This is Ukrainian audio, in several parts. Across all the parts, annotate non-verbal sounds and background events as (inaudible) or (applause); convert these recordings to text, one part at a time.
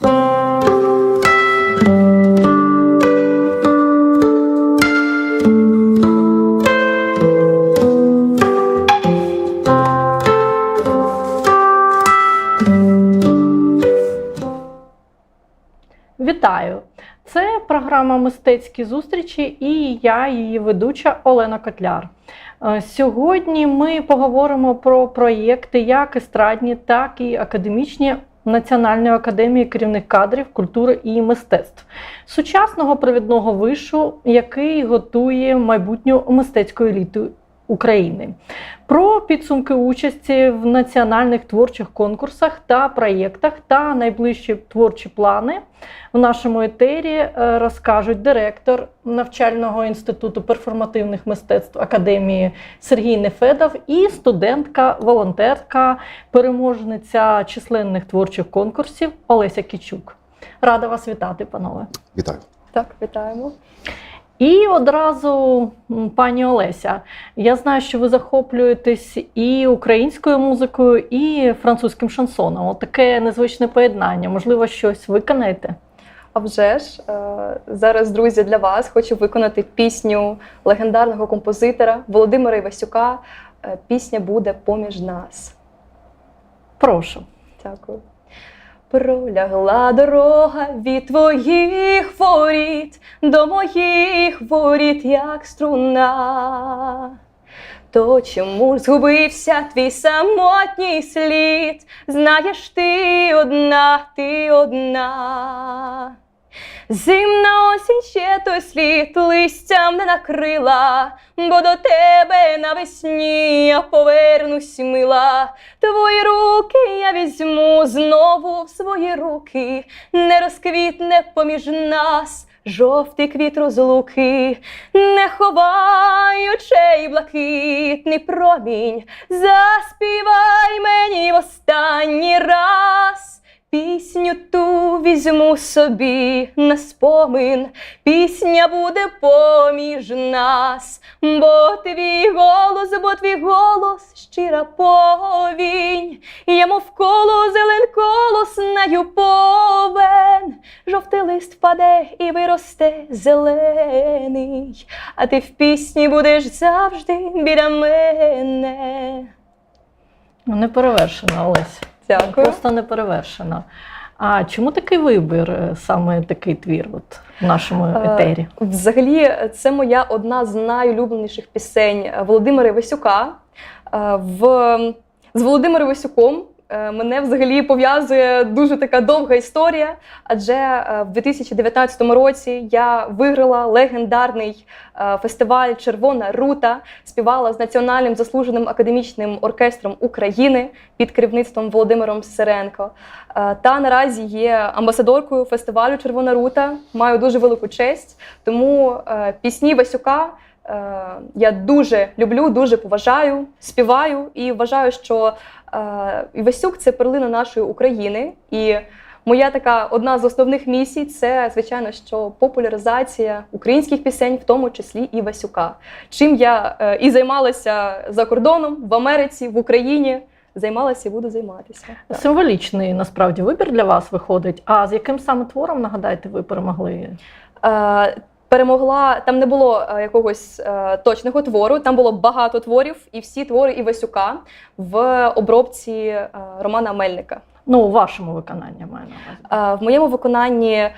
Вітаю! Це програма Мистецькі зустрічі і я, її ведуча Олена Котляр. Е, Сьогодні ми поговоримо про проєкти як естрадні, так і академічні Національної академії керівних кадрів культури і мистецтв, сучасного провідного вишу, який готує майбутню мистецьку еліту України. Про підсумки участі в національних творчих конкурсах та проєктах та найближчі творчі плани в нашому етері е, розкажуть директор навчального інституту перформативних мистецтв Академії Сергій Нефедов і студентка, волонтерка, переможниця численних творчих конкурсів Олеся Кічук. Рада вас вітати, панове. Вітаю. Так, вітаємо. І одразу, пані Олеся, я знаю, що ви захоплюєтесь і українською музикою, і французьким шансоном. От таке незвичне поєднання. Можливо, щось виконаєте? А вже ж е, зараз, друзі, для вас хочу виконати пісню легендарного композитора Володимира Івасюка. Е, Пісня буде поміж нас. Прошу. Дякую. Пролягла дорога від твоїх воріт до моїх воріт, як струна. То чому згубився твій самотній слід? Знаєш, ти одна, ти одна. Зимна осінь ще той слід листям не накрила, бо до тебе навесні я повернусь мила. Твої руки я візьму знову в свої руки, не розквітне поміж нас. Жовтий квіт розлуки, не ховай очей блакитний промінь, заспівай мені в останній раз. Пісню ту візьму собі на спомин, пісня буде поміж нас, бо твій голос, бо твій голос щира повінь, я мов коло зелен колос колосною повен, жовтий лист впаде і виросте зелений, а ти в пісні будеш завжди біля мене. Ну, Неперевершена, Олеся. Дякую. Просто неперевершена. А чому такий вибір, е, саме такий твір от, в нашому Е, етері? Взагалі, це моя одна з найулюбленіших пісень Володимира Івасюка. Е, В... З Володимиром Івасюком е, мене взагалі пов'язує дуже така довга історія, адже е, в 2019 році я виграла легендарний е, фестиваль Червона рута, співала з Національним заслуженим академічним оркестром України під керівництвом Володимиром Сиренко. Е, Та наразі є амбасадоркою фестивалю Червона рута. Маю дуже велику честь. Тому е, пісні Васюка е, я дуже люблю, дуже поважаю, співаю і вважаю, що е, Івасюк це перлина нашої України. І моя така одна з основних місій це, звичайно, що популяризація українських пісень, в тому числі і Васюка. Чим я е, і займалася за кордоном, в Америці, в Україні. Займалася і буду займатися. Так. Символічний насправді вибір для вас виходить. А з яким саме твором, нагадайте, ви перемогли? Перемогла. Там не було е, якогось е, точного твору, там було багато творів, і всі твори Івасюка в обробці е, Романа Мельника. Ну, у вашому виконанні маю на увазі. Е, в моєму виконанні е,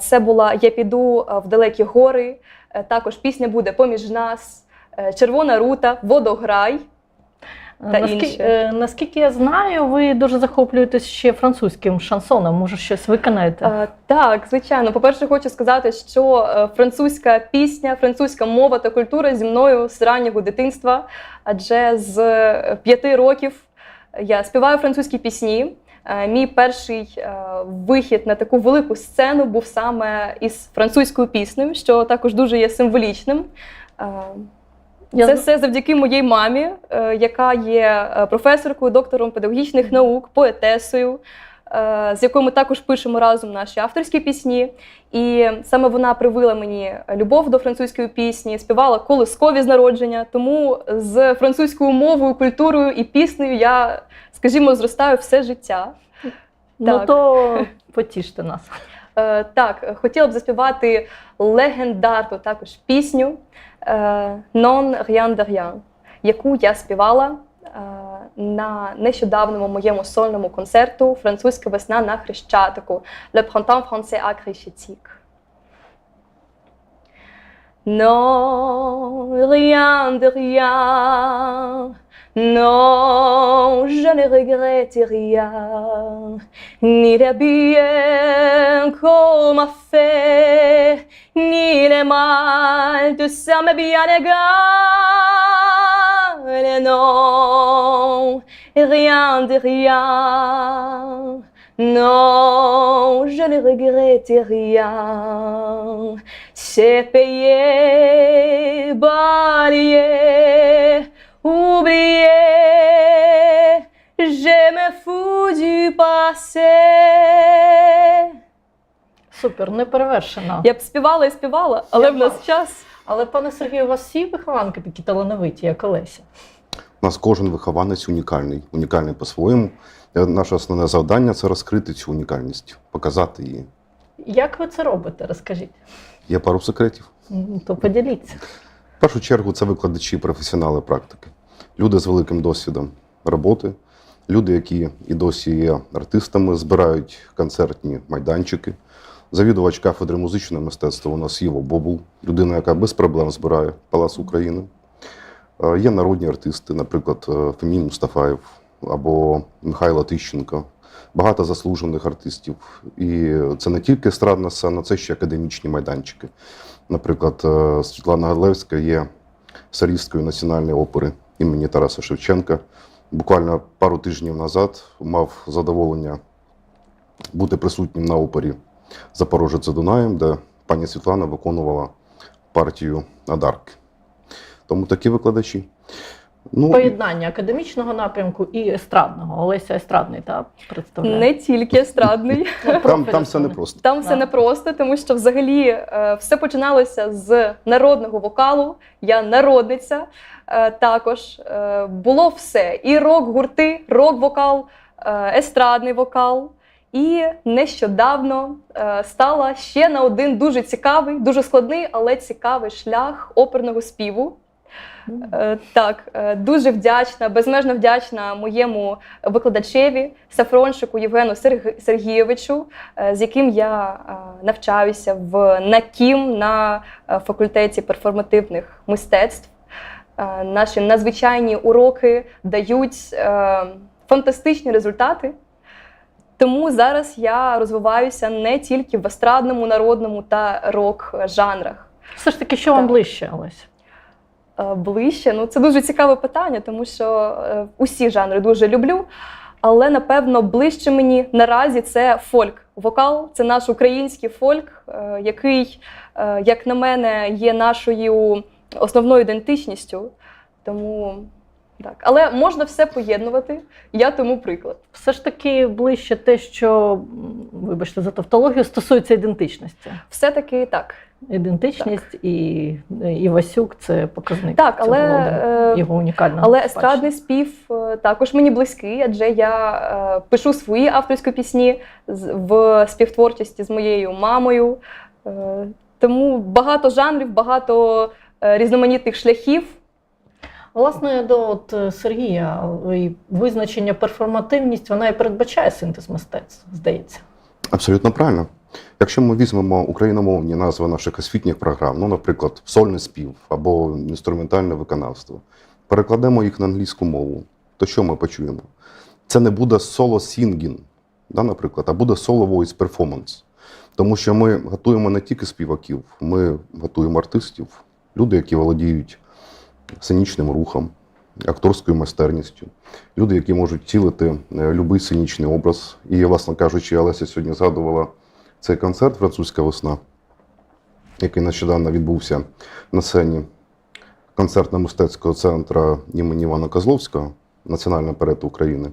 це була Я піду в далекі гори. Е, також пісня буде поміж нас, Червона рута, Водограй. Та наскільки, е, наскільки я знаю, ви дуже захоплюєтесь ще французьким шансоном. Може, щось виконаєте? Е, Так, звичайно. По-перше, хочу сказати, що е, французька пісня, французька мова та культура зі мною з раннього дитинства, адже з е, п'яти років я співаю французькі пісні. Е, Мій перший е, вихід на таку велику сцену був саме із французькою піснею, що також дуже є символічним. Я Це зна- все завдяки моїй мамі, е, яка є е, професоркою, доктором педагогічних наук, поетесою, е, з якою ми також пишемо разом наші авторські пісні. І саме вона привила мені любов до французької пісні, співала колискові з народження. Тому з французькою мовою, культурою і піснею я, скажімо, зростаю все життя. Ну Так. то потіште нас. Так, хотіла б заспівати легендарну також пісню Non rien de rien, яку я співала е, на нещодавному моєму сольному концерту Французька весна на Хрещатику Le printemps français à Crещатик. Non, rien de rien. Non, je ne regrette rien. Ni les bien qu'on m'a fait, ni les mal, tout ça m'est bien égal. Non, rien de rien. Non, je ne regrette rien. C'est payé, balayé, oublié. Je me fous du passé. Супер, неперевершено. Я б співала і співала, але в нас час. Але пане Сергію, у вас всі вихованки такі талановиті, як Олеся. У нас кожен вихованець унікальний, унікальний по-своєму. Е, Наше основне завдання це розкрити цю унікальність, показати її. Як ви це робите? Розкажіть. Є пару секретів. То поділіться. В першу чергу це викладачі, професіонали практики, люди з великим досвідом роботи, люди, які і досі є артистами, збирають концертні майданчики. Завідувач кафедри музичного мистецтва у нас Єва Бобул, людина, яка без проблем збирає Палац України. Е, Є народні артисти, наприклад, е, Фемін Мустафаєв або Михайло Тищенко. Багато заслужених артистів. І це не тільки естрадна сцена, це ще академічні майданчики. Наприклад, е, Світлана Галевська є солісткою національної опери імені Тараса Шевченка. Буквально пару тижнів назад мав задоволення бути присутнім на опері Запорожець за Дунаєм, де пані Світлана виконувала партію Адарки. Тому такі викладачі. Ну, Поєднання академічного напрямку і естрадного. Олеся естрадний, так, представляє. Не тільки естрадний. (laughs) Там, там все непросто. Там все непросто, тому що взагалі е, все починалося з народного вокалу. Я народниця е, також. Е, було все: і рок-гурти, рок-вокал, е, естрадний вокал. І нещодавно е, стала ще на один дуже цікавий, дуже складний, але цікавий шлях оперного співу. Е, Так, е, дуже вдячна, безмежно вдячна моєму викладачеві Сафрончику Євгену Серг- Сергійовичу, е, з яким я навчаюся в НАКІМ на факультеті перформативних мистецтв. Наші надзвичайні уроки дають фантастичні результати. Тому зараз я розвиваюся не тільки в естрадному, народному та рок-жанрах. Все ж таки, що вам Так. ближче, Олеся? Е, ближче. Ну, це дуже цікаве питання, тому що е, усі жанри дуже люблю. Але напевно ближче мені наразі це фольк. Вокал це наш український фольк, е, який, як на мене, є нашою основною ідентичністю. Тому так. Але можна все поєднувати. Я тому приклад. Все ж таки ближче те, що, вибачте за тавтологію, стосується ідентичності. Все-таки так. Ідентичність і, і Васюк це показник. Так, але, молодого, е, його унікального. Але естрадний спів е, також мені близький, адже я е, пишу свої авторські пісні в співтворчості з моєю мамою. Тому багато жанрів, багато різноманітних шляхів. Власне, до от е, Сергія і визначення перформативність вона і передбачає синтез мистецтв, здається. Абсолютно правильно. Якщо ми візьмемо україномовні назви наших освітніх програм, ну, наприклад, сольний спів або інструментальне виконавство, перекладемо їх на англійську мову, то що ми почуємо? Це не буде соло сінгін, да, наприклад, а буде соло voice performance. Тому що ми готуємо не тільки співаків, ми готуємо артистів, люди, які володіють сценічним рухом, акторською майстерністю, люди, які можуть цілити е, будь-який сценічний образ. І, власне кажучи, Олеся сьогодні згадувала цей концерт Французька весна, який нещодавно відбувся на сцені концертно-мистецького центру імені Івана Козловського, Національного перету України.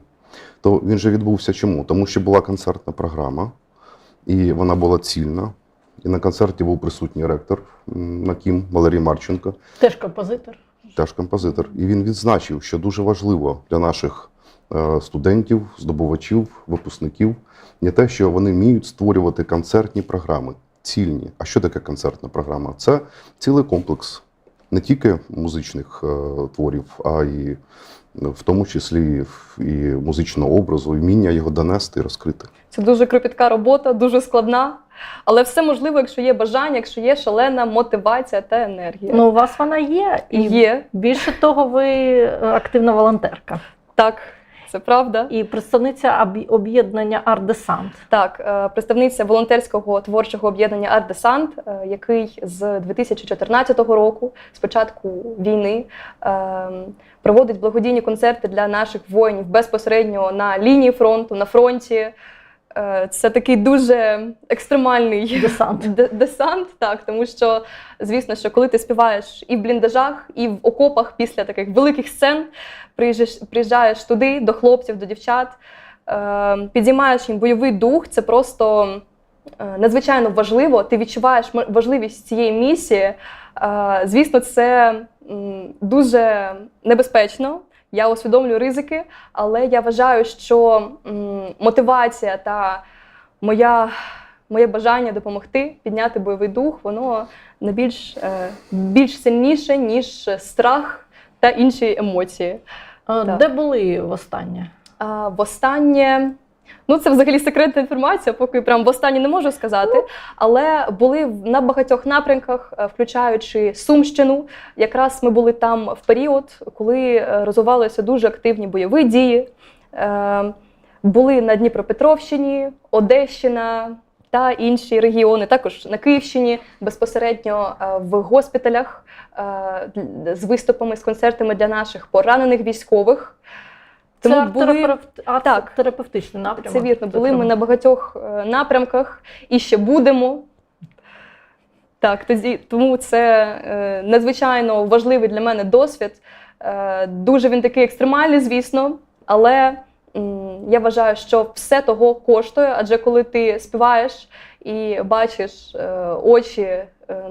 То він же відбувся чому? Тому що була концертна програма, і вона була цільна. І на концерті був присутній ректор м, НАКІМ Валерій Марченко, Теж композитор. Теж композитор. І він відзначив, що дуже важливо для наших е, студентів, здобувачів, випускників є те, що вони вміють створювати концертні програми, цільні. А що таке концертна програма? Це цілий комплекс не тільки музичних е, творів, а й в тому числі і музичного образу, і вміння його донести і розкрити. Це дуже кропітка робота, дуже складна. Але все можливо, якщо є бажання, якщо є шалена мотивація та енергія. Ну, у вас вона є, і є, більше того, ви е, активна волонтерка так, це правда. і представниця об'є- об'єднання Ардесант. Так, е, представниця волонтерського творчого об'єднання Ардесант, який з 2014 року, з початку війни, е, проводить благодійні концерти для наших воїнів безпосередньо на лінії фронту, на фронті. Е, Це такий дуже екстремальний Десант. (laughs) Десант, так, тому що, звісно, що коли ти співаєш і в бліндажах, і в окопах після таких великих сцен, приїжджаєш, приїжджаєш туди до хлопців, до дівчат, е, підіймаєш їм бойовий дух, це просто е, надзвичайно важливо. Ти відчуваєш важливість цієї місії. Звісно, це дуже небезпечно. Я усвідомлюю ризики, але я вважаю, що мотивація та моя моє бажання допомогти підняти бойовий дух, воно не більш, е, більш сильніше, ніж страх та інші емоції. А, Де були востаннє? А, востаннє, ну це взагалі секретна інформація, поки прям востаннє не можу сказати. Але були в- на багатьох напрямках, е, включаючи Сумщину. Якраз ми були там в період, коли е, розвивалися дуже активні бойові дії. Е, Були на Дніпропетровщині, Одещина та інші регіони, також на Київщині, безпосередньо в госпіталях з виступами, з концертами для наших поранених військових. Це Тому були, Так. арт-терапевтичний напрямок. це вірно, були ми на багатьох е, напрямках і ще будемо. Так, тоді, тому це е, надзвичайно важливий для мене досвід. Е, дуже він такий екстремальний, звісно, але я вважаю, що все того коштує, адже коли ти співаєш і бачиш очі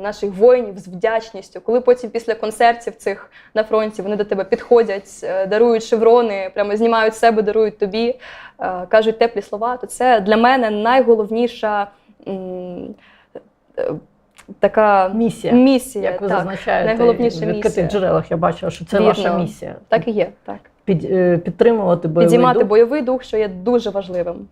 наших воїнів з вдячністю, коли потім після концертів цих на фронті вони до тебе підходять, е, дарують шеврони, прямо знімають себе, дарують тобі, е, кажуть теплі слова, то це для мене найголовніша е, така місія. місія. Як ви так. зазначаєте, найголовніша в відкритих місія. джерелах я бачила, що це Вірно. ваша місія. Так і є. Так. Під, е, підтримувати бойовий Підіймати дух. бойовий дух, що є дуже важливим.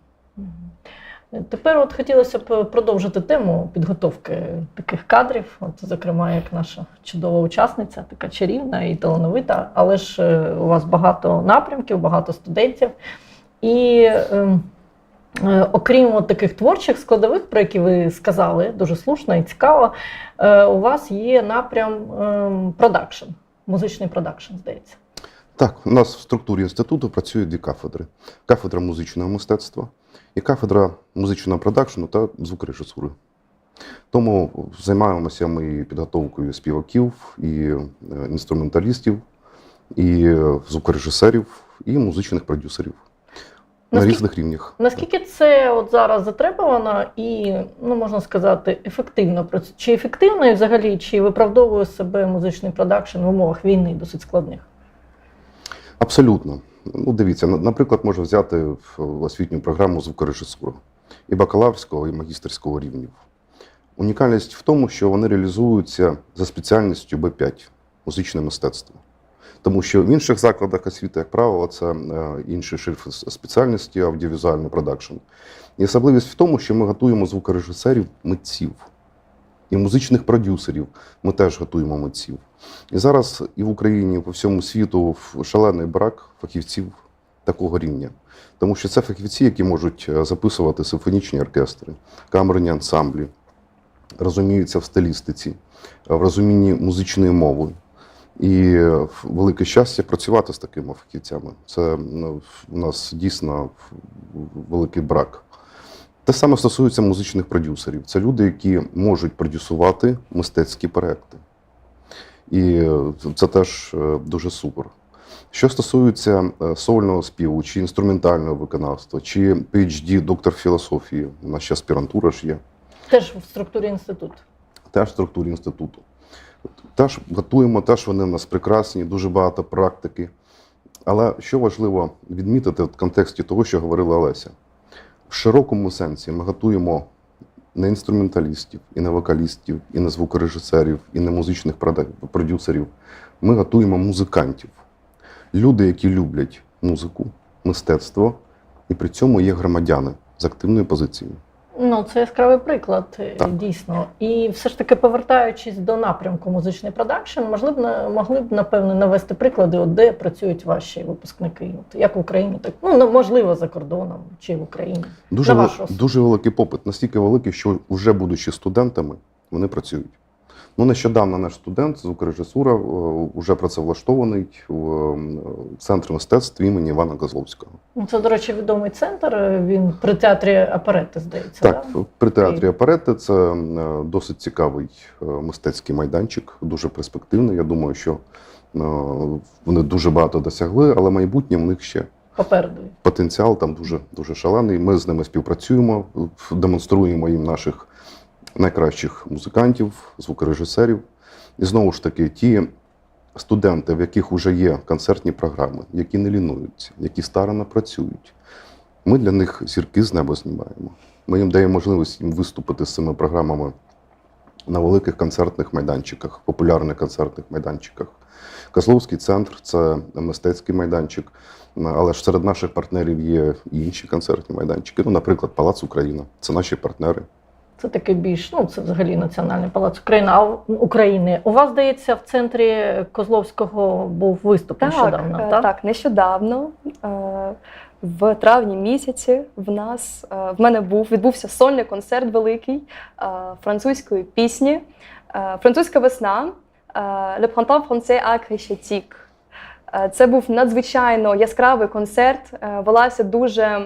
Тепер от хотілося б продовжити тему підготовки таких кадрів. От, зокрема, як наша чудова учасниця, така чарівна і талановита, але ж е, у вас багато напрямків, багато студентів. І ем, е, окрім от таких творчих складових, про які ви сказали, дуже слушно і цікаво, е, у вас є напрям ем, продакшн, музичний продакшн, здається. Так, у нас в структурі інституту працюють дві кафедри: кафедра музичного мистецтва і кафедра музичного продакшену та звукорежисури. Тому займаємося ми підготовкою співаків, і е, інструменталістів, і е, звукорежисерів, і музичних продюсерів на різних рівнях. Наскільки це от зараз затребувано і, ну можна сказати, ефективно? Чи ефективно і взагалі, чи виправдовує себе музичний продакшн в умовах війни досить складних? Абсолютно. Ну, дивіться, на- наприклад, можна взяти в освітню програму звукорежисури і бакалаврського, і магістерського рівнів. Унікальність в тому, що вони реалізуються за спеціальністю Б5 музичне мистецтво. Тому що в інших закладах освіти, як правило, це е, інші шифри спеціальності, аудіовізуальний продакшн. І особливість в тому, що ми готуємо звукорежисерів митців і музичних продюсерів. Ми теж готуємо митців. І зараз і в Україні, і по всьому світу шалений брак фахівців такого рівня. Тому що це фахівці, які можуть е, записувати симфонічні оркестри, камерні ансамблі, розуміються в стилістиці, в розумінні музичної мови. І е, велике щастя працювати з такими фахівцями. Це ну, у нас дійсно великий брак. Те саме стосується музичних продюсерів. Це люди, які можуть продюсувати мистецькі проекти. І е, це теж е, дуже супер. Що стосується е, сольного співу, чи інструментального виконавства, чи PhD, доктор філософії, у нас ще аспірантура ж є, Теж в структурі інституту. теж в структурі інституту. Теж готуємо, теж вони в нас прекрасні, дуже багато практики. Але що важливо відмітити в контексті того, що говорила Олеся, В широкому сенсі ми готуємо не інструменталістів, і не вокалістів, і не звукорежисерів, і не музичних продюсерів. Ми готуємо музикантів. Люди, які люблять музику, мистецтво, і при цьому є громадяни з активною позицією. Ну, це яскравий приклад, е, Так. дійсно. І все ж таки, повертаючись до напрямку музичний продакшн, можливо, могли б, напевно, навести приклади, от де працюють ваші випускники, от як в Україні, так ну ну, можливо, за кордоном чи в Україні. Дуже, На ваш дуже великий попит, настільки великий, що вже будучи студентами, вони працюють. Ну, нещодавно наш студент звукорежисура е, вже працевлаштований в е, центрі мистецтв імені Івана Козловського. Ну, Це, до речі, відомий центр. е, Він при театрі Аперети, здається. Так, да? при театрі Аперети це е, досить цікавий е, мистецький майданчик, дуже перспективний. Я думаю, що е, вони дуже багато досягли, але майбутнє в них ще попереду. потенціал там дуже дуже шалений. Ми з ними співпрацюємо, демонструємо їм наших найкращих музикантів, звукорежисерів. І знову ж таки, ті студенти, в яких вже є концертні програми, які не лінуються, які старано працюють. Ми для них зірки з неба знімаємо. Ми їм даємо можливість їм виступити з цими програмами на великих концертних майданчиках, популярних концертних майданчиках. Козловський центр це мистецький майданчик. Але ж серед наших партнерів є і інші концертні майданчики. Ну, наприклад, Палац Україна. Це наші партнери. Це таке більш, ну це взагалі Національний палац України. А України. У вас, здається, в центрі Козловського був виступ Так, нещодавно, е, так? так, нещодавно. е, В травні місяці в нас е, в мене був відбувся сольний концерт великий французької пісні. Французька весна Le Printemps français à. Е, Це був надзвичайно яскравий концерт. Велася дуже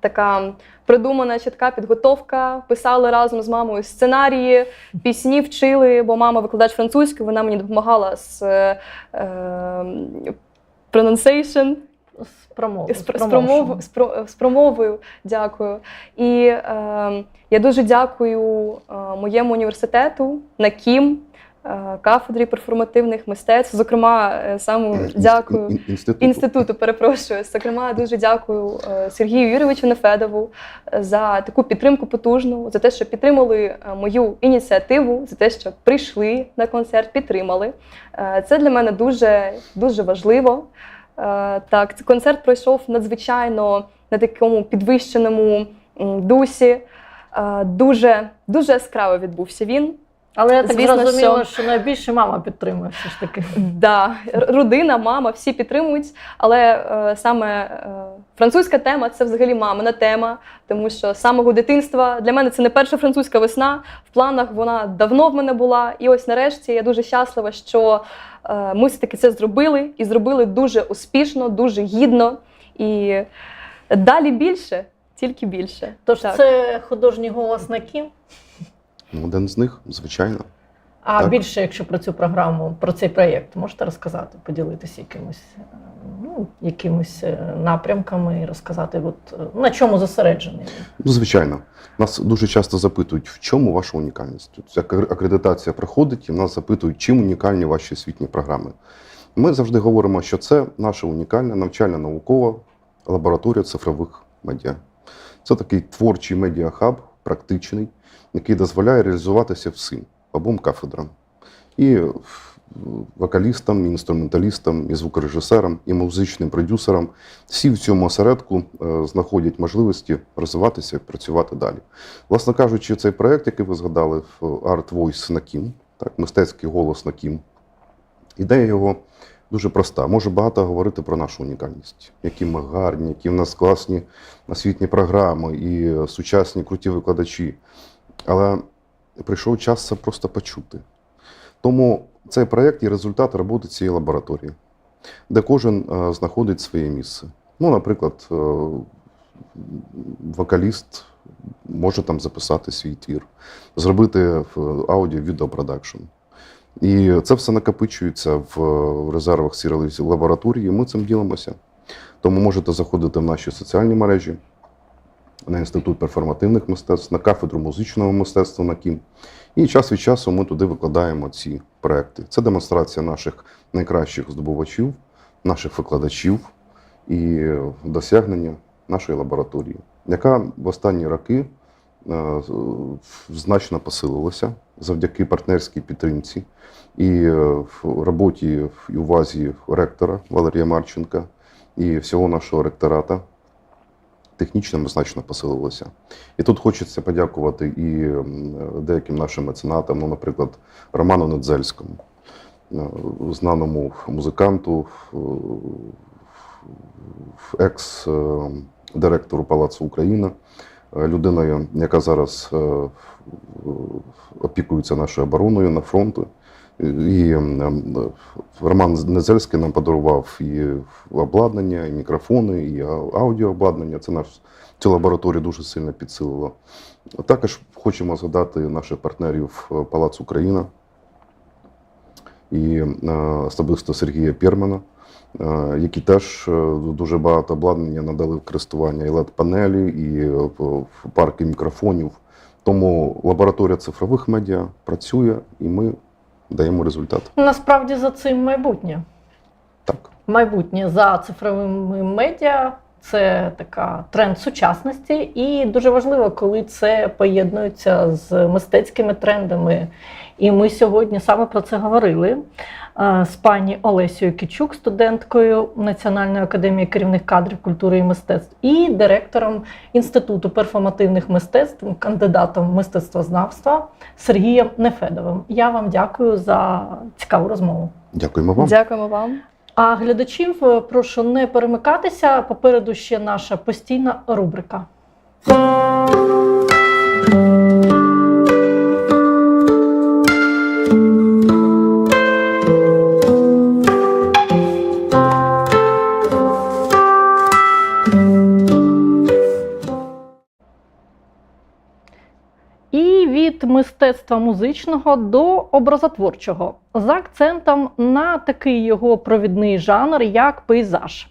така придумана чітка підготовка. Писали разом з мамою сценарії, пісні вчили, бо мама викладач французької, вона мені допомагала з е, е, pronunciation, З промови. з, з промов, промовою. Дякую. І е, я дуже дякую е, моєму університету НАКІМ, е, кафедрі перформативних мистецтв. Зокрема, е, саме дякую. ін- Інститут. Інституту, перепрошую. Зокрема, дуже дякую е, Сергію Юрійовичу Нефедову е, за таку підтримку потужну, за те, що підтримали е, мою ініціативу, за те, що прийшли на концерт, підтримали. Е, Це для мене дуже, дуже важливо. Е, Так, концерт пройшов надзвичайно на такому підвищеному дусі. Е, Дуже, дуже яскраво відбувся він. Але я так Звісно, зрозуміла, що- що найбільше мама підтримує все ж таки. Да, родина, мама, всі підтримують. Але е, саме е, французька тема це взагалі мамина тема, тому що з самого дитинства для мене це не перша французька весна. В планах вона давно в мене була. І ось нарешті я дуже щаслива, що е, ми все-таки це зробили і зробили дуже успішно, дуже гідно. І далі більше, тільки більше. Тож Так. це художній голос на кім. Ну, Один з них, звичайно. А Так. більше, якщо про цю програму, про цей проєкт, можете розказати, поділитися якимось, е, ну, якимось е, напрямками і розказати, от, е, на чому зосереджений. Ну, звичайно. Нас дуже часто запитують, в чому ваша унікальність. От як акредитація проходить, і нас запитують, чим унікальні ваші освітні програми. Ми завжди говоримо, що це наша унікальна навчально-наукова лабораторія цифрових медіа. Це такий творчий медіахаб, практичний, який дозволяє реалізуватися всім обом кафедрам. І е, вокалістам, і інструменталістам, і звукорежисерам, і музичним продюсерам. Всі в цьому осередку е, знаходять можливості розвиватися і працювати далі. Власне кажучи, цей проект, який ви згадали, в Art Voice на Кім, так, мистецький голос на Кім. Ідея його дуже проста. Може багато говорити про нашу унікальність, які ми гарні, які в нас класні освітні програми і сучасні круті викладачі. Але прийшов час це просто почути. Тому цей проєкт є результат роботи цієї лабораторії, де кожен е, знаходить своє місце. Ну, наприклад, е, вокаліст може там записати свій твір, зробити аудіо-відеопродакшн. І це все накопичується в резервах цієї лабораторії, ми цим ділимося. Тому можете заходити в наші соціальні мережі, на Інститут перформативних мистецтв, на кафедру музичного мистецтва на КІМ. І час від часу ми туди викладаємо ці проекти. Це демонстрація наших найкращих здобувачів, наших викладачів і досягнення нашої лабораторії. яка в останні роки е, значно посилилася завдяки партнерській підтримці і е, в роботі і увазі ректора Валерія Марченка і всього нашого ректората. Технічно ми значно посилилося. І тут хочеться подякувати і деяким нашим меценатам, ну, наприклад, Роману Недзельському, е, знаному музиканту, е, екс-директору Палацу Україна, е, людиною, яка зараз е, опікується нашою обороною на фронті. І м, м, Роман Незельський нам подарував і обладнання, і мікрофони, і ау- аудіообладнання. Це наш цю лабораторію дуже сильно підсилило. Також хочемо згадати наших партнерів е, Палац Україна і е, особисто Сергія Пєрмана, е, які теж дуже багато обладнання надали в користування і LED-панелі, і парки мікрофонів. Тому лабораторія цифрових медіа працює, і ми даємо результат. Насправді за цим майбутнє. Так. майбутнє за цифровими медіа. Це така тренд сучасності, і дуже важливо, коли це поєднується з мистецькими трендами. І ми сьогодні саме про це говорили з пані Олесією Кічук, студенткою Національної академії керівних кадрів культури і мистецтв, і директором Інституту перформативних мистецтв, кандидатом мистецтвознавства Сергієм Нефедовим. Я вам дякую за цікаву розмову. Дякуємо вам. Дякуємо вам. А глядачів е, прошу не перемикатися. Попереду ще наша постійна рубрика. Мистецтва музичного до образотворчого з акцентом на такий його провідний жанр, як пейзаж.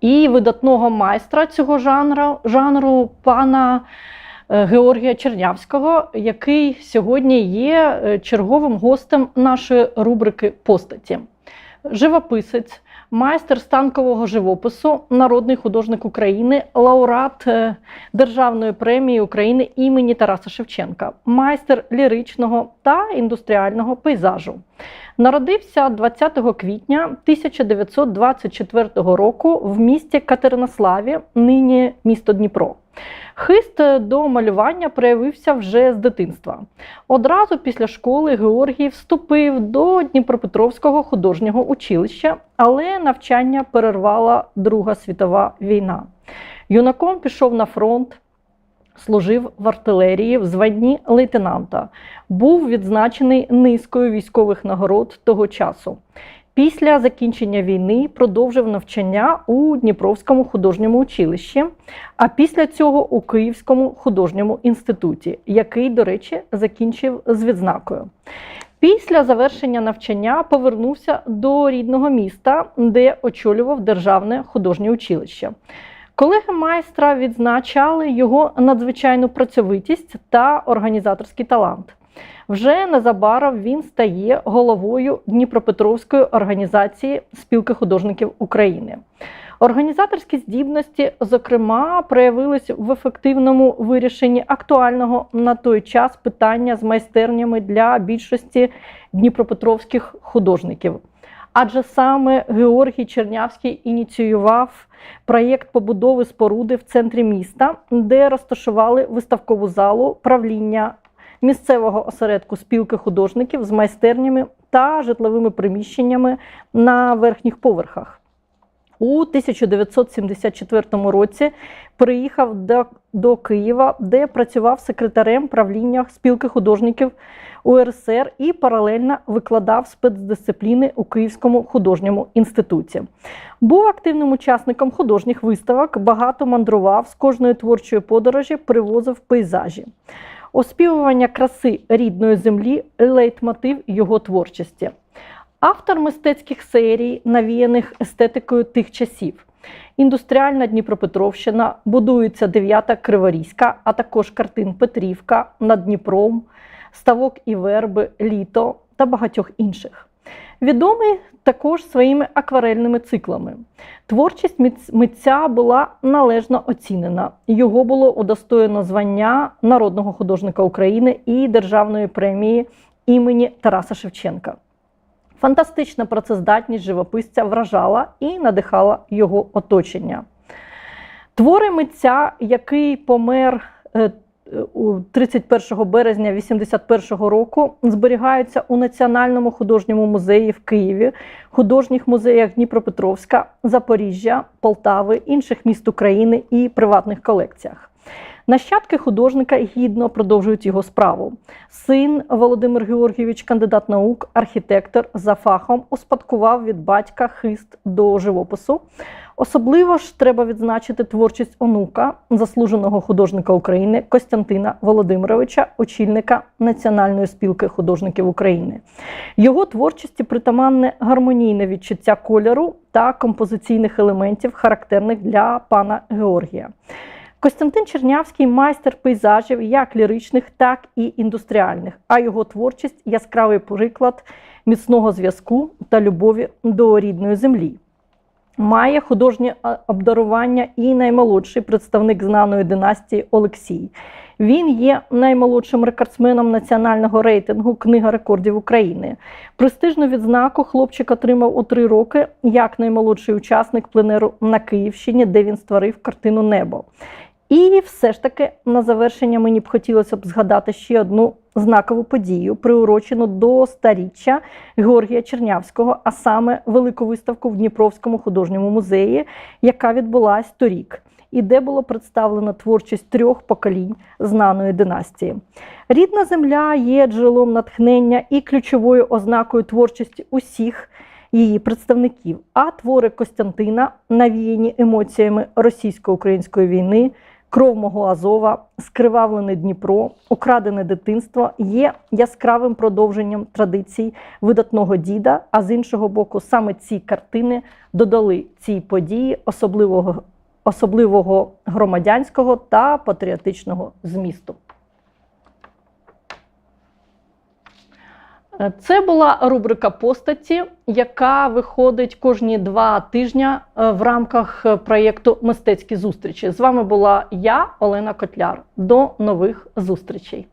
І видатного майстра цього жанру, жанру пана е, Георгія Чернявського, який сьогодні є е, черговим гостем нашої рубрики Постаті. Живописець, майстер станкового живопису, народний художник України, лауреат е, Державної премії України імені Тараса Шевченка, майстер ліричного та індустріального пейзажу. Народився 20 квітня 1924 року в місті Катеринославі, нині місто Дніпро. Хист до малювання проявився вже з дитинства. Одразу після школи Георгій вступив до Дніпропетровського художнього училища, але навчання перервала Друга світова війна. Юнаком пішов на фронт, служив в артилерії в званні лейтенанта. Був відзначений низкою військових нагород того часу. Після закінчення війни продовжив навчання у Дніпровському художньому училищі, а після цього у Київському художньому інституті, який, до речі, закінчив з відзнакою. Після завершення навчання повернувся до рідного міста, де очолював державне художнє училище. Колеги майстра відзначали його надзвичайну працьовитість та організаторський талант. Вже незабаром він стає головою Дніпропетровської організації спілки художників України. Організаторські здібності, зокрема, проявились в ефективному вирішенні актуального на той час питання з майстернями для більшості дніпропетровських художників. Адже саме Георгій Чернявський ініціював проєкт побудови споруди в центрі міста, де розташували виставкову залу правління місцевого осередку спілки художників з майстернями та житловими приміщеннями на верхніх поверхах. У 1974 році приїхав до, до Києва, де працював секретарем правління спілки художників УРСР і паралельно викладав спецдисципліни у Київському художньому інституті. Був активним учасником художніх виставок, багато мандрував з кожної творчої подорожі, привозив пейзажі. Оспівування краси рідної землі лейтмотив його творчості. Автор мистецьких серій, навіяних естетикою тих часів. Індустріальна Дніпропетровщина, будується дев'ята Криворізька, а також картин Петрівка над Дніпром, Ставок і Верби, Літо та багатьох інших. Відомий також своїми акварельними циклами. Творчість митця була належно оцінена. Його було удостоєно звання народного художника України і державної премії імені Тараса Шевченка. Фантастична працездатність живописця вражала і надихала його оточення. Твори митця, який помер е, 31 березня 81 року, зберігаються у Національному художньому музеї в Києві, художніх музеях Дніпропетровська, Запоріжжя, Полтави, інших міст України і приватних колекціях. Нащадки художника гідно продовжують його справу. Син Володимир Георгійович, кандидат наук, архітектор за фахом, успадкував від батька хист до живопису. Особливо ж треба відзначити творчість онука, заслуженого художника України Костянтина Володимировича, очільника Національної спілки художників України. Його творчості притаманне гармонійне відчуття кольору та композиційних елементів, характерних для пана Георгія. Костянтин Чернявський майстер пейзажів як ліричних, так і індустріальних, а його творчість яскравий приклад міцного зв'язку та любові до рідної землі. Має художнє обдарування і наймолодший представник знаної династії Олексій. Він є наймолодшим рекордсменом національного рейтингу Книга рекордів України. Престижну відзнаку хлопчик отримав у три роки як наймолодший учасник пленеру на Київщині, де він створив картину Небо. І все ж таки на завершення мені б хотілося б згадати ще одну знакову подію, приурочену до старіччя Георгія Чернявського, а саме велику виставку в Дніпровському художньому музеї, яка відбулась торік, і де було представлено творчість трьох поколінь знаної династії. Рідна земля є джерелом натхнення і ключовою ознакою творчості усіх її представників. А твори Костянтина, навіяні емоціями російсько-української війни, кров мого Азова, скривавлене Дніпро, украдене дитинство є яскравим продовженням традицій видатного діда. А з іншого боку, саме ці картини додали цій події особливого, особливого громадянського та патріотичного змісту. Це була рубрика постаті, яка виходить кожні два тижні е, в рамках е, проєкту Мистецькі зустрічі. З вами була я, Олена Котляр. До нових зустрічей.